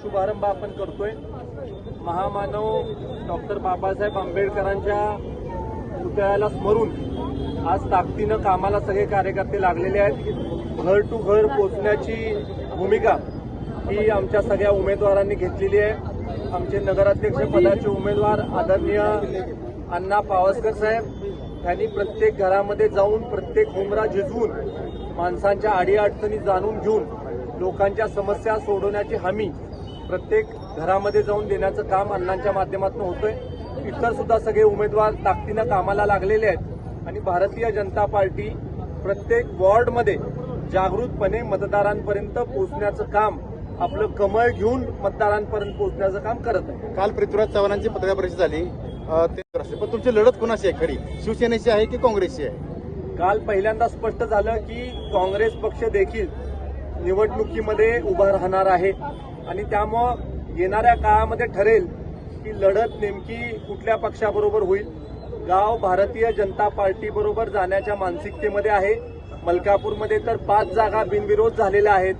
शुभारंभ आपण करतोय. महामानव डॉक्टर बाबासाहेब आंबेडकरांच्या पुतळ्याला स्मरून आज ताकदीनं कामाला सगळे कार्यकर्ते लागलेले आहेत. घर टू घर पोचण्याची भूमिका ही आमच्या सगळ्या उमेदवारांनी घेतलेली आहे. आमचे नगराध्यक्ष पदाचे उमेदवार आदरणीय अण्णा पावसकर साहेब यांनी प्रत्येक घरामध्ये जाऊन प्रत्येक हुमरा झिजवून माणसांच्या अडीअडचणी जाणून घेऊन लोकांच्या समस्या सोडवण्याची हमी प्रत्येक घरामध्ये जाऊन देण्याचं काम अण्णांच्या माध्यमातून होतंय. इतर सुद्धा सगळे उमेदवार ताकदीनं कामाला लागलेले आहेत. आणि भारतीय जनता पार्टी प्रत्येक वॉर्डमध्ये जागृतपणे मतदारांपर्यंत पोहोचण्याचं काम आपलं कमळ घेऊन मतदारांपर्यंत पोहोचण्याचं काम करत आहे. काल पृथ्वीराज चव्हाणांची पत्रकार परिषद झाली. ते. पण तुमची लढत कोणाशी आहे खरी? शिवसेनेची आहे की काँग्रेसची आहे? काल पहिल्यांदा स्पष्ट झालं की काँग्रेस पक्ष देखील निवडणुकीमध्ये उभा राहणार आहे. आणि त्यामुळं येणाऱ्या काळामध्ये ठरेल की लढत नेमकी कुठल्या पक्षाबरोबर होईल. गाव भारतीय जनता पार्टीबरोबर जाण्याच्या मानसिकतेमध्ये आहे. मलकापूरमध्ये तर पाच जागा बिनविरोध झालेल्या आहेत.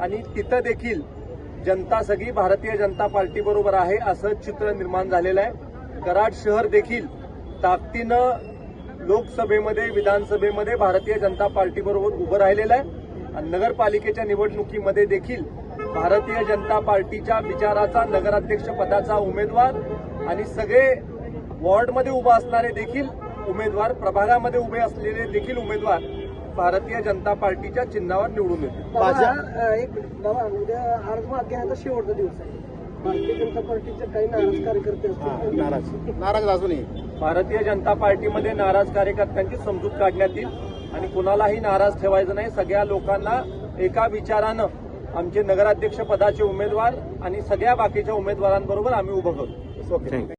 आणि तिथं देखील जनता सगळी भारतीय जनता पार्टीबरोबर आहे असं चित्र निर्माण झालेलं आहे. कराड शहर देखील ताकदीनं लोकसभेमध्ये विधानसभेमध्ये भारतीय जनता पार्टीबरोबर उभं राहिलेलं आहे. नगरपालिकेच्या निवडणुकीमध्ये देखील भारतीय जनता पार्टीच्या विचाराचा नगराध्यक्ष पदाचा उमेदवार आणि सगळे वॉर्डमध्ये उभा असणारे देखील उमेदवार प्रभागामध्ये उभे असलेले देखील उमेदवार भारतीय जनता पार्टीच्या चिन्हावर निवडून अ, एक बाबा उद्या अर्ज शेवटचा दिवस आहे. भारतीय जनता पार्टीचे काही नाराज कार्यकर्ते हा, नाराज. नाराज अजूनही. भारतीय जनता पार्टीमध्ये नाराज कार्यकर्त्यांची समजूत काढण्यात येईल. आणि कुणालाही नाराज ठेवायचं नाही. सगळ्या लोकांना एका विचारानं आमचे नगराध्यक्ष पदाचे उमेदवार आणि सगळ्या बाकीच्या उमेदवारांबरोबर आम्ही उभं करू ओके